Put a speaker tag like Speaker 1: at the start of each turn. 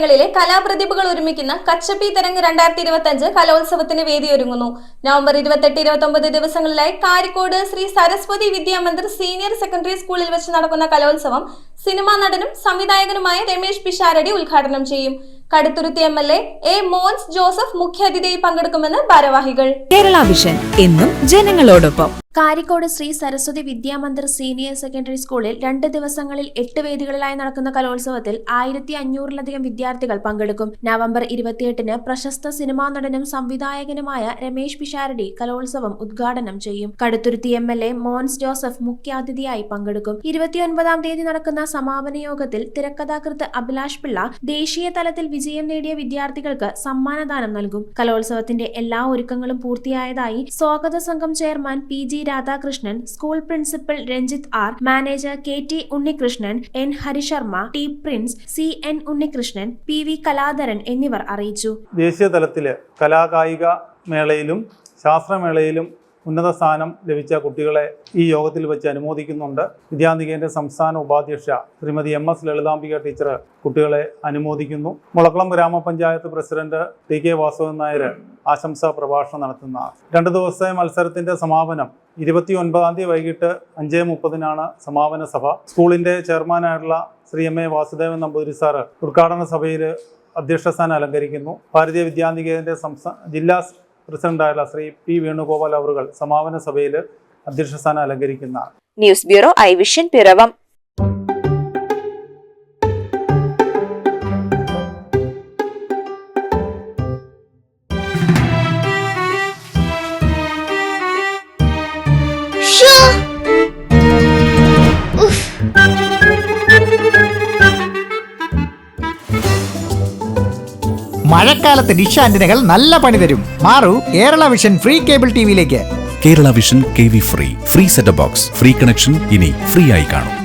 Speaker 1: ജില്ലയിലെ കലാപ്രതിഭകൾ ഒരുമിക്കുന്ന കച്ചപ്പി തരംഗ് രണ്ടായിരത്തി ഇരുപത്തി അഞ്ച് കലോത്സവത്തിന് വേദിയൊരുങ്ങുന്നു. നവംബർ ഇരുപത്തെട്ട് ഇരുപത്തി ദിവസങ്ങളിലായി കാരിക്കോട് ശ്രീ സരസ്വതി വിദ്യാമന്ദിർ സീനിയർ സെക്കൻഡറി സ്കൂളിൽ വെച്ച് നടക്കുന്ന കലോത്സവം സിനിമാ നടനും സംവിധായകനുമായ രമേശ് പിഷാരടി ഉദ്ഘാടനം ചെയ്യും. Kaduthuruthy M L A A Mons Joseph മുഖ്യാതിഥിയായി പങ്കെടുക്കുമെന്ന് ഭാരവാഹികൾ.
Speaker 2: കേരള വിഷൻ എന്നും ജനങ്ങളോടൊപ്പം.
Speaker 3: കാരിക്കോട് ശ്രീ സരസ്വതി വിദ്യാമന്ദിർ സീനിയർ സെക്കൻഡറി സ്കൂളിൽ രണ്ട് ദിവസങ്ങളിൽ എട്ട് വേദികളിലായി നടക്കുന്ന കലോത്സവത്തിൽ ആയിരത്തി അഞ്ഞൂറിലധികം വിദ്യാർത്ഥികൾ പങ്കെടുക്കും. നവംബർ ഇരുപത്തിയെട്ടിന് പ്രശസ്ത സിനിമാ നടനും സംവിധായകനുമായ രമേശ് പിഷാരടി കലോത്സവം ഉദ്ഘാടനം ചെയ്യും. Kaduthuruthy M L A Mons Joseph മുഖ്യാതിഥിയായി പങ്കെടുക്കും. ഇരുപത്തിയൊൻപതാം തീയതി നടക്കുന്ന സമാപന യോഗത്തിൽ തിരക്കഥാകൃത്ത് അഭിലാഷ് പിള്ള ദേശീയ തലത്തിൽ വിജയം നേടിയ വിദ്യാർത്ഥികൾക്ക് സമ്മാനദാനം നൽകും. കലോത്സവത്തിന്റെ എല്ലാ ഒരുക്കങ്ങളും പൂർത്തിയായതായി സ്വാഗത സംഘം chairman P G Radhakrishnan school principal Ranjith R manager K T Unnikrishnan N Harisharma T Prince C N Unnikrishnan P V Kaladharan എന്നിവർ അറിയിച്ചു.
Speaker 4: ദേശീയ തലത്തിലെ കലാകായിക മേളയിലും ശാസ്ത്രമേളയിലും ഉന്നത സ്ഥാനം ലഭിച്ച കുട്ടികളെ ഈ യോഗത്തിൽ വെച്ച് അനുമോദിക്കുന്നുണ്ട്. വിദ്യാനികേന്ദ്ര സംസ്ഥാന ഉപാധ്യക്ഷ Srimathi M S Lalithambika teacher കുട്ടികളെ അനുമോദിക്കുന്നു. മുളക്കുളം ഗ്രാമപഞ്ചായത്ത് president T K Vasavan Nair ആശംസാ പ്രഭാഷണം നടത്തുന്ന രണ്ട് ദിവസത്തെ മത്സരത്തിന്റെ സമാപനം ഇരുപത്തി ഒൻപതാം തീയതി വൈകിട്ട് അഞ്ച് മുപ്പതിനാണ് സമാപന സഭ. സ്കൂളിന്റെ ചെയർമാനായിട്ടുള്ള Sree M A Vasudevan Namboothiri sir ഉദ്ഘാടന സഭയിൽ അധ്യക്ഷസ്ഥാനം അലങ്കരിക്കുന്നു. ഭാരതീയ വിദ്യാനികേതന്റെ സംസ്ഥാന ജില്ലാ പ്രസിഡന്റായുള്ള ശ്രീ പി വേണുഗോപാൽ അവറുകൾ സമാപന സഭയിൽ അധ്യക്ഷസ്ഥാനം അലങ്കരിക്കുന്ന
Speaker 5: news bureau I vision Piravom
Speaker 6: മഴക്കാലത്ത് ഡിഷ് ആന്റിനകൾ നല്ല പണി തരും. മാറൂ Kerala vision free cable ടിവിയിലേക്ക്
Speaker 7: Kerala vision K V free. Free set box. Free connection ഇനി ഫ്രീ ആയി കാണും.